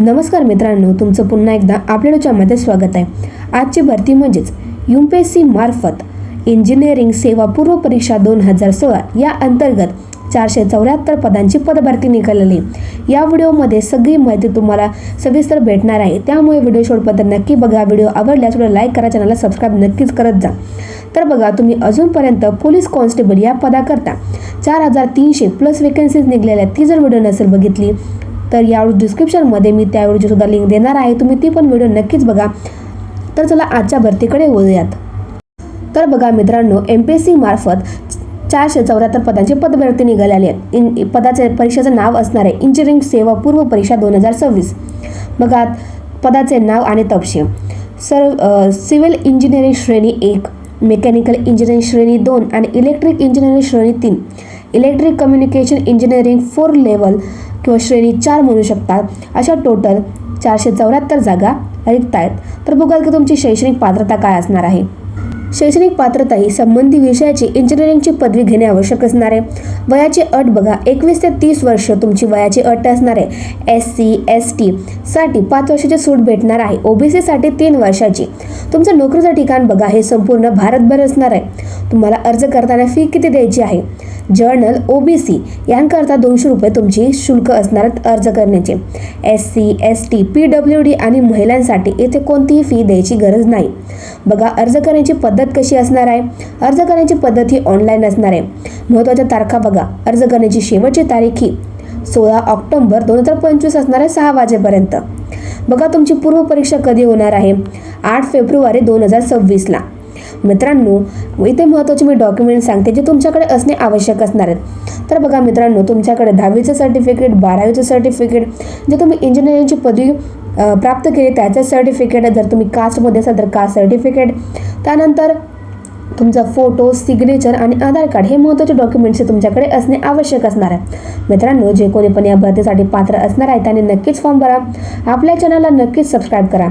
नमस्कार मित्रांनो तुमचं पुन्हा एकदा आपल्या डोच्यामध्ये स्वागत आहे. आजची भरती म्हणजेच यू पी एस सी मार्फत इंजिनिअरिंग सेवा पूर्व परीक्षा दोन हजार सोळा या अंतर्गत चारशे चौऱ्याहत्तर पदांची पदभरती निघालेली. या व्हिडिओमध्ये सगळी माहिती तुम्हाला सविस्तर भेटणार आहे. त्यामुळे व्हिडिओ शेवटपर्यंत नक्की बघा. व्हिडिओ आवडल्यास व्हिडिओ लाईक करा चॅनलला सबस्क्राईब नक्कीच करत जा. तर बघा तुम्ही अजूनपर्यंत पोलीस कॉन्स्टेबल या पदाकरता चार हजार तीनशे प्लस वेकन्सीज निघलेल्या ती जर व्हिडिओ नसेल बघितली तर यावेळी डिस्क्रिप्शनमध्ये मी त्यावेळीची सुद्धा लिंक देणार आहे. तुम्ही ती पण व्हिडिओ नक्कीच बघा. तर चला आजच्या भरतीकडे वळूयात. तर बघा मित्रांनो एम पी एस सी मार्फत चारशे चौऱ्याहत्तर पदांची पदभरती निघालेली आहेत. इन पदाचे परीक्षेचं नाव असणार आहे. इंजिनिअरिंग सेवा पूर्व परीक्षा दोन हजार सव्वीस. बघा पदाचे नाव आणि तपशील. सर सिव्हिल इंजिनिअरिंग श्रेणी एक मेकॅनिकल इंजिनिअरिंग श्रेणी दोन आणि इलेक्ट्रिक इंजिनिअरिंग श्रेणी तीन. Electric communication engineering four level किंवा श्रेणी चार म्हणू शकतात. अशा टोटल चारशे चौऱ्याहत्तर जागा रिक्त आहेत. तर बघाल की तुमची शैक्षणिक पात्रता काय असणार आहे. शैक्षणिक पात्रता ही संबंधी विषयाची इंजिनिअरिंगची पदवी घेणे आवश्यक असणार आहे. वयाची अट बघा एकवीस ते तीस वर्ष तुमची वयाची अट असणार आहे. एस सी एस टी साठी पाच वर्षाची सूट भेटणार आहे. ओबीसी साठी तीन वर्षाची. तुमचं नोकरीचं ठिकाण बघा हे संपूर्ण भारतभर असणार आहे. तुम्हाला अर्ज करताना फी किती द्यायची आहे? जर्नल ओबीसी यांकरता दोनशे रुपये तुमची शुल्क असणार आहेत अर्ज करण्याचे. S C S T P W D आणि महिलांसाठी येथे कोणतीही फी द्यायची गरज नाही. बघा अर्ज करण्याची पद्धत कशी असणार आहे? अर्ज करण्याची पद्धत ही ऑनलाईन असणार आहे. महत्त्वाच्या तारखा बघा. अर्ज करण्याची शेवटची तारीख ही सोळा ऑक्टोंबर दोन हजार पंचवीस असणार आहे सहा वाजेपर्यंत. बघा तुमची पूर्वपरीक्षा कधी होणार आहे? आठ फेब्रुवारी दोन हजार सव्वीसला मित्रांनो इथे महत्त्वाचे मी डॉक्युमेंट सांगते जे तुमच्याकडे असणे आवश्यक असणार आहेत. तर बघा मित्रांनो तुमच्याकडे दहावीचं सर्टिफिकेट बारावीचं सर्टिफिकेट जे तुम्ही इंजिनिअरिंगची पदवी प्राप्त केली त्याचं सर्टिफिकेट जर तुम्ही कास्टमध्ये असाल तर कास्ट सर्टिफिकेट त्यानंतर तुमचा फोटो सिग्नेचर आणि आधार कार्ड हे महत्त्वाचे डॉक्युमेंट्स हे तुमच्याकडे असणे आवश्यक असणार आहे. मित्रांनो जे कोणी पण या भरतीसाठी पात्र असणार आहे त्याने नक्कीच फॉर्म भरा. आपल्या चॅनलला नक्कीच सबस्क्राईब करा.